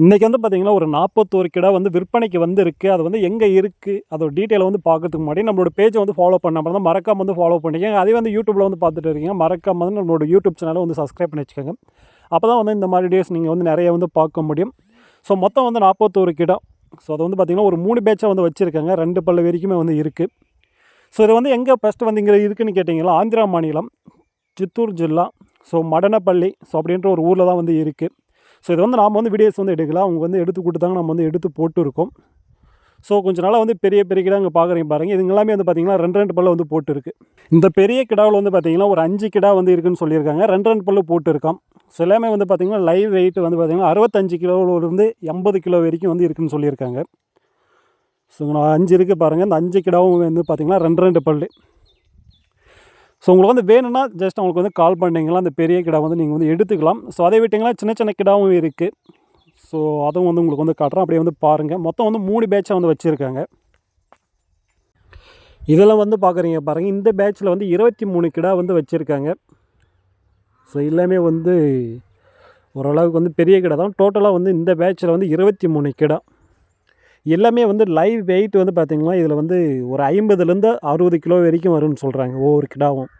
இன்றைக்கி வந்து பார்த்திங்கன்னா ஒரு நாற்பத்தோரு கிடா வந்து விற்பனைக்கு வந்து இருக்குது அது வந்து எங்கே இருக்குது அதோட டீட்டெயிலை வந்து பார்க்கறதுக்கு முன்னாடி நம்மளோட பேஜை வந்து ஃபாலோ பண்ண தான் மறக்காம வந்து ஃபாலோ பண்ணிக்கங்க. அதே வந்து யூடியூப்பில் வந்து பார்த்துட்டு இருக்கீங்க. மறக்காம வந்து நம்மளோட யூடியூப் சேனலை வந்து சப்ஸ்கிரைப் பண்ணி வச்சுக்கோங்க. அப்போ தான் வந்து இந்த மாதிரி டேஸ் நீங்கள் வந்து நிறைய வந்து பார்க்க முடியும். ஸோ மொத்தம் வந்து நாற்பத்தோரு கிடா. ஸோ அது வந்து பார்த்திங்கன்னா ஒரு மூணு பேட்சாக வந்து வச்சுருக்காங்க. ரெண்டு பல்லு வரைக்குமே வந்து இருக்குது ஸோ இது வந்து எங்கே ஃபஸ்ட்டு வந்து இங்கே இருக்குதுன்னு கேட்டிங்களா? ஆந்திரா மாநிலம் சித்தூர் ஜில்லா. ஸோ மடனப்பள்ளி. ஸோ அப்படின்ற ஒரு ஊரில் தான் வந்து இருக்குது ஸோ இது வந்து நாம் வந்து வீடியோஸ் வந்து எடுக்கலாம். அவங்க வந்து எடுத்து கொடுத்தாங்க நம்ம வந்து எடுத்து போட்டு இருக்கோம் ஸோ கொஞ்ச நாளாக வந்து பெரிய பெரிய கிடா இங்கே பார்க்குறீங்க பாருங்கள் இது எல்லாமே வந்து பார்த்திங்கன்னா ரெண்டு ரெண்டு பல்லு வந்து போட்டுருக்கு. இந்த பெரிய கிடாவில் வந்து பார்த்திங்கன்னா ஒரு அஞ்சு கிடா வந்து இருக்குன்னு சொல்லியிருக்காங்க. ரெண்டு ரெண்டு பல்லு போட்டு இருக்கான் ஸோ எல்லாமே வந்து பார்த்திங்கன்னா லைவ் வெயிட் வந்து பார்த்திங்கன்னா அறுபத்தஞ்சு கிலோவிலிருந்து எண்பது கிலோ வரைக்கும் வந்து இருக்குன்னு சொல்லியிருக்காங்க. ஸோ நான் அஞ்சு இருக்குது பாருங்கள் இந்த அஞ்சு கிடாவும் வந்து பார்த்திங்கன்னா ரெண்டு ரெண்டு பல்லு. ஸோ உங்களுக்கு வந்து வேணும்னா ஜஸ்ட் உங்களுக்கு வந்து கால் பண்ணிங்களா? அந்த பெரிய கிடா வந்து நீங்கள் வந்து எடுத்துக்கலாம். ஸோ அதை விட்டிங்கன்னா சின்ன சின்ன கிடாவும் இருக்குது ஸோ அதுவும் வந்து உங்களுக்கு வந்து காட்டுறேன். அப்படியே வந்து பாருங்கள் மொத்தம் வந்து மூணு பேட்சை வந்து வச்சுருக்காங்க. இதெல்லாம் வந்து பார்க்குறீங்க பாருங்கள் இந்த பேட்சில் வந்து இருபத்தி மூணு கிடா வந்து வச்சுருக்காங்க. ஸோ எல்லாமே வந்து ஓரளவுக்கு வந்து பெரிய கிடா தான். டோட்டலாக வந்து இந்த பேட்சில் வந்து இருபத்தி மூணு கிடா. எல்லாமே வந்து லைவ் வெயிட் வந்து பார்த்திங்கன்னா இதில் வந்து ஒரு ஐம்பதுலேருந்து அறுபது கிலோ வரைக்கும் வரும்னு சொல்கிறாங்க ஒவ்வொரு கிடாவும்.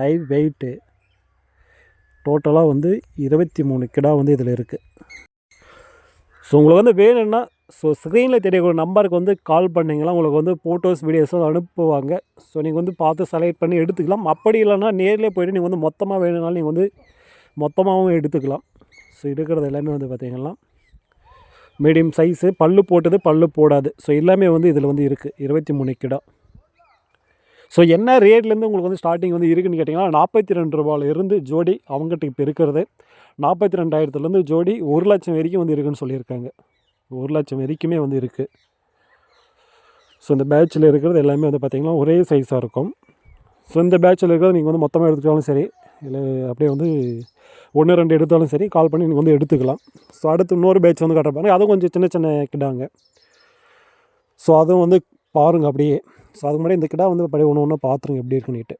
லைவ் வெயிட்டு டோட்டலாக வந்து இருபத்தி மூணு கிடா வந்து இதில் இருக்குது ஸோ உங்களுக்கு வந்து வேணும்னா ஸோ ஸ்க்ரீனில் தெரியக்கூடிய நம்பருக்கு வந்து கால் பண்ணிங்கன்னா உங்களுக்கு வந்து ஃபோட்டோஸ் வீடியோஸும் அனுப்புவாங்க. ஸோ நீங்கள் வந்து பார்த்து செலக்ட் பண்ணி எடுத்துக்கலாம். அப்படி இல்லைன்னா நேரில் போய்ட்டு நீங்கள் வந்து மொத்தமாக வேணும்னாலும் நீங்கள் வந்து மொத்தமாகவும் எடுத்துக்கலாம். ஸோ இருக்கிறது எல்லாமே வந்து பார்த்திங்கன்னா மீடியம் சைஸு பல்லு போட்டது பல்லு போடாது. ஸோ எல்லாமே வந்து இதில் வந்து இருக்குது இருபத்தி மூணு கிடா. ஸோ என்ன ரேட்லேருந்து உங்களுக்கு வந்து ஸ்டார்டிங் வந்து இருக்குன்னு கேட்டிங்கன்னா நாற்பத்தி ரெண்டு ரூபாயிலிருந்து ஜோடி அவங்ககிட்ட இப்போ இருக்கிறது. நாற்பத்தி ரெண்டாயிரத்துலேருந்து ஜோடி ஒரு லட்சம் வரைக்கும் வந்து இருக்குன்னு சொல்லியிருக்காங்க. ஒரு லட்சம் வரைக்குமே வந்து இருக்குது ஸோ இந்த பேட்சில் இருக்கிறது எல்லாமே வந்து பார்த்திங்கன்னா ஒரே சைஸாக இருக்கும். ஸோ இந்த பேட்சில் இருக்கிறது நீங்கள் வந்து மொத்தமாக எடுத்துக்கிட்டாலும் சரி இல்லை அப்படியே வந்து ஒன்று ரெண்டு எடுத்தாலும் சரி கால் பண்ணி நீங்கள் வந்து எடுத்துக்கலாம். ஸோ அடுத்து இன்னொரு பேட்ச் வந்து காட்டுறாங்க அதுவும் கொஞ்சம் சின்ன சின்ன கிடாங்க. ஸோ அதுவும் வந்து பாருங்கள் அப்படியே. ஸோ அதுக்கு முன்னாடி இந்த கிடா வந்து அப்படியே ஒன்று ஒன்று பார்த்துருங்க எப்படி இருக்குன்னுட்டு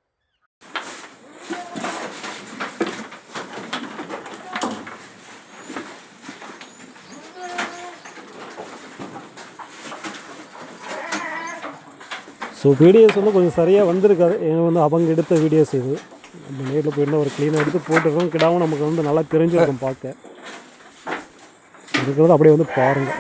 ஸோ வீடியோஸ் வந்து கொஞ்சம் சரியாக வந்திருக்காது. ஏன்னா வந்து அவங்க எடுத்த வீடியோஸ் இது. நம்ம நேரில் போயிருந்தால் ஒரு க்ளீனாக எடுத்து போட்டுருக்கோம் கிடாவும் நமக்கு வந்து நல்லா தெரிஞ்சிருக்கும் பார்க்க. இருக்கிறது அப்படியே வந்து பாருங்கள்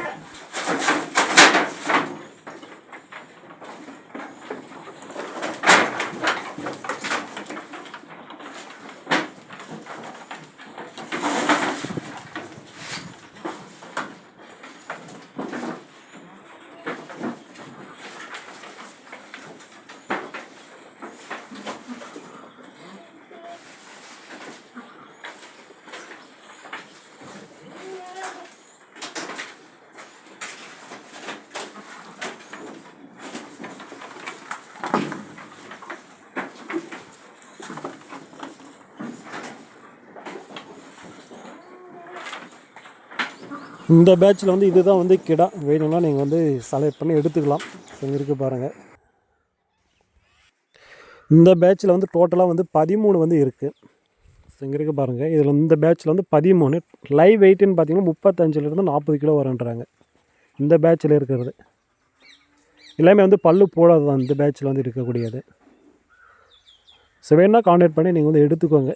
இந்த பேட்சில் வந்து இதுதான் வந்து கிடா. வேணும்னா நீங்கள் வந்து செலக்ட் பண்ணி எடுத்துக்கலாம். இங்கே இருக்குது பாருங்கள் இந்த பேட்சில் வந்து டோட்டலாக வந்து பதிமூணு வந்து இருக்குது இங்கே பாருங்கள் இதில் இந்த பேட்சில் வந்து பதிமூணு. லைவ் வெயிட்டுன்னு பார்த்தீங்கன்னா முப்பத்தஞ்சிலேருந்து நாற்பது கிலோ வரன்றாங்க இந்த பேட்சில் இருக்கிறது. எல்லாமே வந்து பல்லு போடாது தான் இந்த பேட்சில் வந்து இருக்கக்கூடியது. ஸோ வேணால் கான்டாக்ட் பண்ணி நீங்கள் வந்து எடுத்துக்கோங்க.